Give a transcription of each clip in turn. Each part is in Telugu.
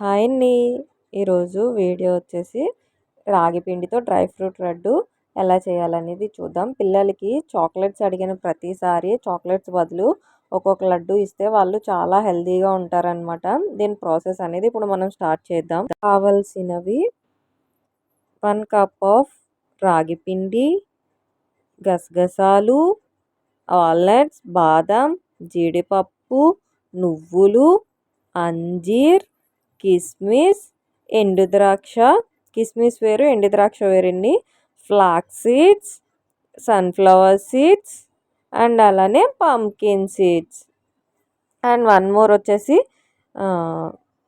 హాయ్ అండి. ఈరోజు వీడియో వచ్చేసి రాగి పిండితో డ్రై ఫ్రూట్ లడ్డు ఎలా చేయాలనేది చూద్దాం. పిల్లలకి చాక్లెట్స్ అడిగిన ప్రతిసారి చాక్లెట్స్ బదులు ఒక్కొక్క లడ్డు ఇస్తే వాళ్ళు చాలా హెల్తీగా ఉంటారనమాట దీని ప్రాసెస్ అనేది ఇప్పుడు మనం స్టార్ట్ చేద్దాం. కావలసినవి వన్ కప్ ఆఫ్ రాగి పిండి గసగసాలు వాల్నట్స్ బాదం జీడిపప్పు నువ్వులు అంజీర్ కిస్మిస్ ఎండు ద్రాక్ష. కిస్మిస్ వేరు ఎండు ద్రాక్ష వేరండి. Flax seeds sunflower seeds and అలానే pumpkin seeds. And one more వచ్చేసి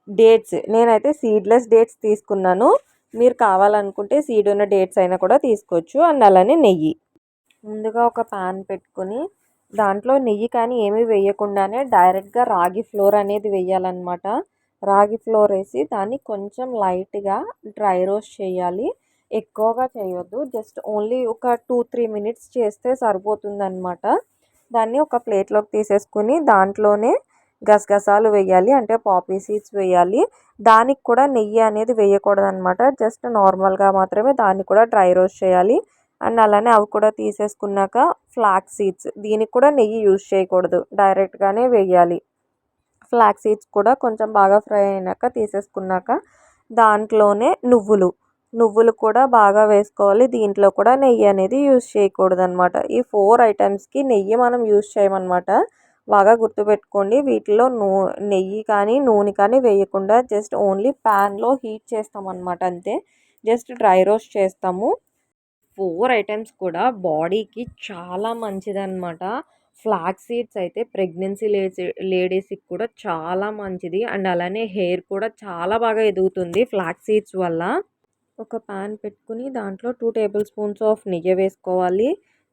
డేట్స్. నేనైతే సీడ్లెస్ డేట్స్ తీసుకున్నాను. మీరు కావాలనుకుంటే సీడ్ ఉన్న డేట్స్ అయినా కూడా తీసుకోవచ్చు. అండ్ అలానే నెయ్యి. ముందుగా ఒక ప్యాన్ పెట్టుకొని దాంట్లో నెయ్యి కానీ ఏమీ వేయకుండానే డైరెక్ట్గా రాగి ఫ్లోర్ అనేది వేయాలన్నమాట. రాగి ఫ్లోర్ వేసి దాన్ని కొంచెం లైట్గా డ్రై రోస్ట్ చేయాలి. ఎక్కువగా చేయొద్దు. జస్ట్ ఓన్లీ ఒక టూ త్రీ మినిట్స్ చేస్తే సరిపోతుందన్నమాట. దాన్ని ఒక ప్లేట్లోకి తీసేసుకుని దాంట్లోనే గసగసాలు వేయాలి. అంటే పాపీ సీడ్స్ వేయాలి. దానికి కూడా నెయ్యి అనేది వేయకూడదు అనమాట జస్ట్ నార్మల్గా మాత్రమే దాన్ని కూడా డ్రై రోస్ట్ చేయాలి. అండ్ అలానే అవి కూడా తీసేసుకున్నాక ఫ్లాక్ సీడ్స్ దీనికి కూడా నెయ్యి యూజ్ చేయకూడదు. డైరెక్ట్గానే వేయాలి. ఫ్లాక్ సీడ్స్ కూడా కొంచెం బాగా ఫ్రై అయినాక తీసేసుకున్నాక దాంట్లోనే నువ్వులు. నువ్వులు కూడా బాగా వేసుకోవాలి. దీంట్లో కూడా నెయ్యి అనేది యూజ్ చేయకూడదు అనమాట ఈ ఫోర్ ఐటమ్స్కి నెయ్యి మనం యూజ్ చేయమన్నమాట. బాగా గుర్తుపెట్టుకోండి. వీటిలో నూ నెయ్యి కానీ నూనె కానీ వేయకుండా జస్ట్ ఓన్లీ ప్యాన్లో హీట్ చేస్తామన్నమాట అంతే. జస్ట్ డ్రై రోస్ట్ చేస్తాము. ఫోర్ ఐటమ్స్ కూడా బాడీకి చాలా మంచిదన్నమాట. ఫ్లాక్ సీడ్స్ అయితే ప్రెగ్నెన్సీ లేడీస్కి కూడా చాలా మంచిది. అండ్ అలానే హెయిర్ కూడా చాలా బాగా ఎదుగుతుంది ఫ్లాక్ సీడ్స్ వల్ల. ఒక పాన్ పెట్టుకుని దాంట్లో టూ టేబుల్ స్పూన్స్ ఆఫ్ నెయ్యి వేసుకోవాలి.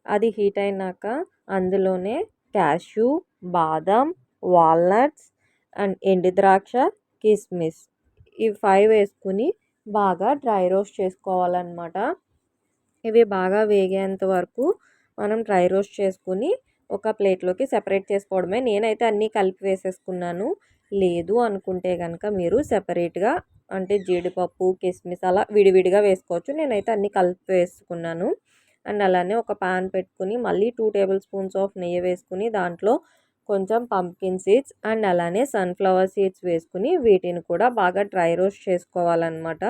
అది హీట్ అయినాక అందులోనే క్యాష్యూ బాదం వాల్నట్స్ అండ్ ఎండు ద్రాక్ష కిస్మిస్ ఈ ఫైవ్ వేసుకుని బాగా డ్రై రోస్ట్ చేసుకోవాలన్నమాట. ఇవి బాగా వేగేంత వరకు మనం డ్రై రోస్ట్ చేసుకుని ఒక ప్లేట్లోకి సెపరేట్ చేసుకోవడమే. నేనైతే అన్నీ కలిపి వేసేసుకున్నాను. లేదు అనుకుంటే కనుక మీరు సెపరేట్గా అంటే జీడిపప్పు కిస్మిస్ అలా విడివిడిగా వేసుకోవచ్చు. నేనైతే అన్నీ కలిపి వేసుకున్నాను. అండ్ అలానే ఒక పాన్ పెట్టుకుని మళ్ళీ టూ టేబుల్ స్పూన్స్ ఆఫ్ నెయ్యి వేసుకుని దాంట్లో కొంచెం పంప్కిన్ సీడ్స్ అండ్ అలానే సన్ఫ్లవర్ సీడ్స్ వేసుకుని వీటిని కూడా బాగా డ్రై రోస్ట్ చేసుకోవాలన్నమాట.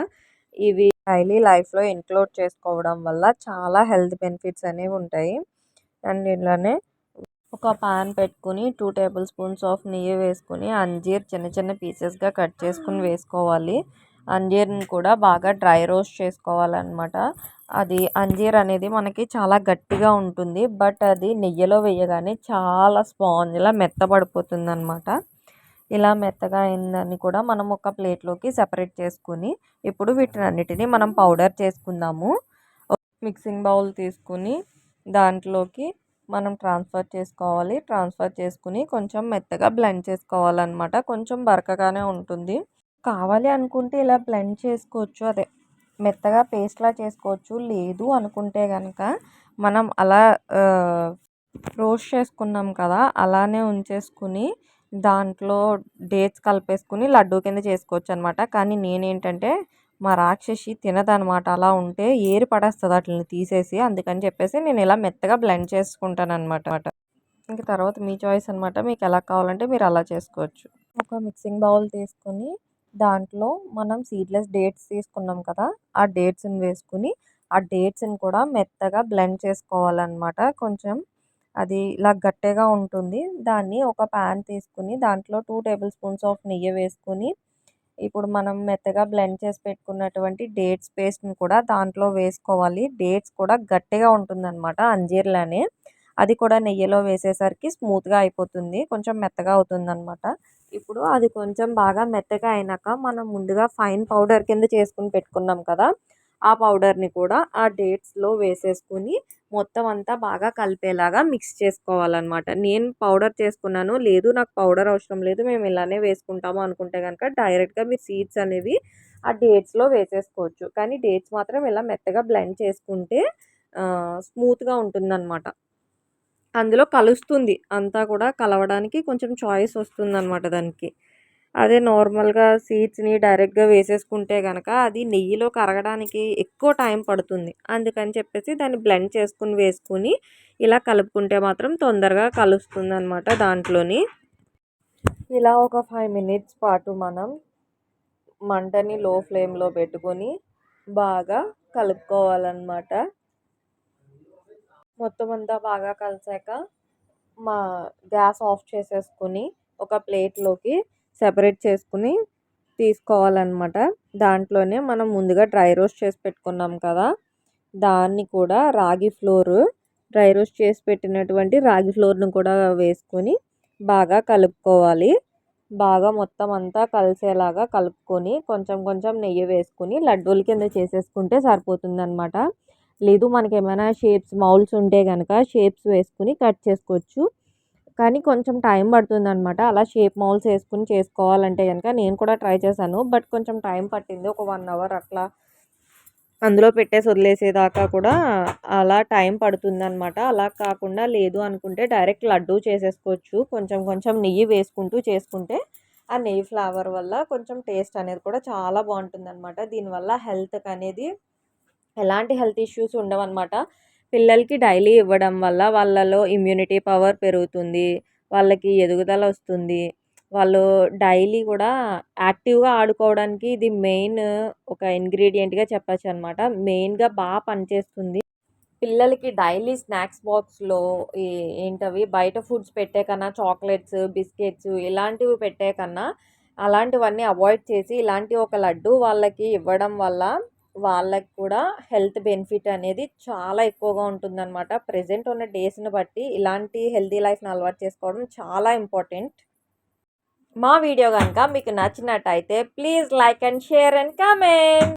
ఇవి డైలీ లైఫ్లో ఇంక్లూడ్ చేసుకోవడం వల్ల చాలా హెల్త్ బెనిఫిట్స్ అనేవి ఉంటాయి. అండ్ ఇలానే ఒక పాన్ పెట్టుకుని టూ టేబుల్ స్పూన్స్ ఆఫ్ నెయ్యి వేసుకుని అంజీర్ చిన్న చిన్న పీసెస్గా కట్ చేసుకుని వేసుకోవాలి. అంజీర్ని కూడా బాగా డ్రై రోస్ట్ చేసుకోవాలన్నమాట. అది అంజీర్ అనేది మనకి చాలా గట్టిగా ఉంటుంది బట్ అది నెయ్యిలో వేయగానే చాలా స్పాంజ్లా మెత్తబడిపోతుంది అనమాట ఇలా మెత్తగా అయిందని కూడా మనం ఒక ప్లేట్లోకి సెపరేట్ చేసుకుని ఇప్పుడు వీటినన్నిటిని మనం పౌడర్ చేసుకుందాము. మిక్సింగ్ బౌల్ తీసుకుని దాంట్లోకి మనం ట్రాన్స్ఫర్ చేసుకోవాలి. ట్రాన్స్ఫర్ చేసుకుని కొంచెం మెత్తగా బ్లెండ్ చేసుకోవాలన్నమాట. కొంచెం బరకగానే ఉంటుంది. కావాలి అనుకుంటే ఇలా బ్లెండ్ చేసుకోవచ్చు. అదే మెత్తగా పేస్ట్లా చేసుకోవచ్చు. లేదు అనుకుంటే కనుక మనం అలా రోస్ట్ చేసుకున్నాం కదా అలానే ఉంచేసుకుని దాంట్లో డేట్స్ కలిపేసుకుని లడ్డూ కింద చేసుకోవచ్చు అనమాట కానీ నేనేంటంటే మా రాక్షసి తినదనమాట. అలా ఉంటే ఏరి పడేస్తుంది వాటిని తీసేసి అందుకని చెప్పేసి నేను ఇలా మెత్తగా బ్లెండ్ చేసుకుంటాను అనమాట ఇంక తర్వాత మీ చాయిస్ అనమాట మీకు ఎలా కావాలంటే మీరు అలా చేసుకోవచ్చు. ఒక మిక్సింగ్ బౌల్ తీసుకొని దాంట్లో మనం సీడ్లెస్ డేట్స్ తీసుకున్నాం కదా ఆ డేట్స్ని వేసుకుని ఆ డేట్స్ని కూడా మెత్తగా బ్లెండ్ చేసుకోవాలన్నమాట. కొంచెం అది ఇలా గట్టిగా ఉంటుంది. దాన్ని ఒక ప్యాన్ తీసుకుని దాంట్లో టూ టేబుల్ స్పూన్స్ ఆఫ్ నెయ్యి వేసుకొని ఇప్పుడు మనం మెత్తగా బ్లెండ్ చేసి పెట్టుకున్నటువంటి డేట్స్ పేస్ట్ని కూడా దాంట్లో వేసుకోవాలి. డేట్స్ కూడా గట్టిగా ఉంటుందన్నమాట అంజీర్లానే. అది కూడా నెయ్యిలో వేసేసరికి స్మూత్గా అయిపోతుంది. కొంచెం మెత్తగా అవుతుందన్నమాట. ఇప్పుడు అది కొంచెం బాగా మెత్తగా అయినాక మనం ముందుగా ఫైన్ పౌడర్ కింద చేసుకుని పెట్టుకున్నాం కదా ఆ పౌడర్ని కూడా ఆ డేట్స్లో వేసేసుకుని మొత్తం అంతా బాగా కలిపేలాగా మిక్స్ చేసుకోవాలన్నమాట. నేను పౌడర్ చేసుకున్నాను. లేదు నాకు పౌడర్ అవసరం లేదు. మేము ఇలానే వేసుకుంటాము అనుకుంటే కనుక డైరెక్ట్గా మీరు సీడ్స్ అనేవి ఆ డేట్స్లో వేసేసుకోవచ్చు. కానీ డేట్స్ మాత్రం ఇలా మెత్తగా బ్లెండ్ చేసుకుంటే స్మూత్గా ఉంటుందన్నమాట. అందులో కలుస్తుంది. అంతా కూడా కలవడానికి కొంచెం చాయిస్ వస్తుందన్నమాట దానికి. అదే నార్మల్గా సీడ్స్ని డైరెక్ట్గా వేసేసుకుంటే కనుక అది నెయ్యిలో కరగడానికి ఎక్కువ టైం పడుతుంది. అందుకని చెప్పేసి దాన్ని బ్లెండ్ చేసుకుని వేసుకుని ఇలా కలుపుకుంటే మాత్రం తొందరగా కలుస్తుంది అనమాట దాంట్లోని. ఇలా ఒక ఫైవ్ మినిట్స్ పాటు మనం మంటని లో ఫ్లేమ్లో పెట్టుకొని బాగా కలుపుకోవాలన్నమాట. మొత్తం అంతా బాగా కలిసాక మా గ్యాస్ ఆఫ్ చేసేసుకుని ఒక ప్లేట్లోకి సెపరేట్ చేసుకుని తీసుకోవాలన్నమాట. దాంట్లోనే మనం ముందుగా డ్రై రోస్ట్ చేసి పెట్టుకున్నాం కదా దాన్ని కూడా రాగి ఫ్లోర్ డ్రై రోస్ట్ చేసి పెట్టినటువంటి రాగి ఫ్లోర్ను కూడా వేసుకొని బాగా కలుపుకోవాలి. బాగా మొత్తం అంతా కలిసేలాగా కలుపుకొని కొంచెం కొంచెం నెయ్యి వేసుకుని లడ్డూల కింద చేసేసుకుంటే సరిపోతుందన్నమాట. లేదు మనకి ఏమైనా షేప్స్ మౌల్స్ ఉంటే కనుక షేప్స్ వేసుకుని కట్ చేసుకోవచ్చు. కానీ కొంచెం టైం పడుతుంది అనమాట అలా షేప్ మౌల్స్ వేసుకుని చేసుకోవాలంటే కనుక నేను కూడా ట్రై చేశాను. బట్ కొంచెం టైం పట్టింది. ఒక వన్ అవర్ అట్లా అందులో పెట్టేసి వదిలేసేదాకా కూడా అలా టైం పడుతుంది అనమాట అలా కాకుండా లేదు అనుకుంటే డైరెక్ట్ లడ్డు చేసేసుకోవచ్చు. కొంచెం కొంచెం నెయ్యి వేసుకుంటూ చేసుకుంటే ఆ నెయ్యి ఫ్లేవర్ వల్ల కొంచెం టేస్ట్ అనేది కూడా చాలా బాగుంటుంది అనమాట దీనివల్ల హెల్త్కి అనేది ఎలాంటి హెల్త్ ఇష్యూస్ ఉండవన్నమాట. పిల్లలకి డైలీ ఇవ్వడం వల్ల వాళ్ళలో ఇమ్యూనిటీ పవర్ పెరుగుతుంది వాళ్ళకి ఎదుగుదల వస్తుంది. వాళ్ళు డైలీ కూడా యాక్టివ్గా ఆడుకోవడానికి ఇది మెయిన్ ఒక ఇంగ్రీడియంట్గా చెప్పచ్చు అనమాట మెయిన్గా బాగా పనిచేస్తుంది. పిల్లలకి డైలీ స్నాక్స్ బాక్స్లో ఏంటవి? బయట ఫుడ్స్ పెట్టే కన్నా చాక్లెట్స్ బిస్కెట్స్ ఇలాంటివి పెట్టే కన్నా అలాంటివన్నీ అవాయిడ్ చేసి ఇలాంటి ఒక లడ్డు వాళ్ళకి ఇవ్వడం వల్ల వాళ్ళకి కూడా హెల్త్ బెనిఫిట్ అనేది చాలా ఎక్కువగా ఉంటుందన్నమాట. ప్రజెంట్ ఉన్న డేస్ని బట్టి ఇలాంటి హెల్తీ లైఫ్ని అలవాటు చేసుకోవడం చాలా ఇంపార్టెంట్. మా వీడియో కనుక మీకు నచ్చినట్టయితే please like and share and comment.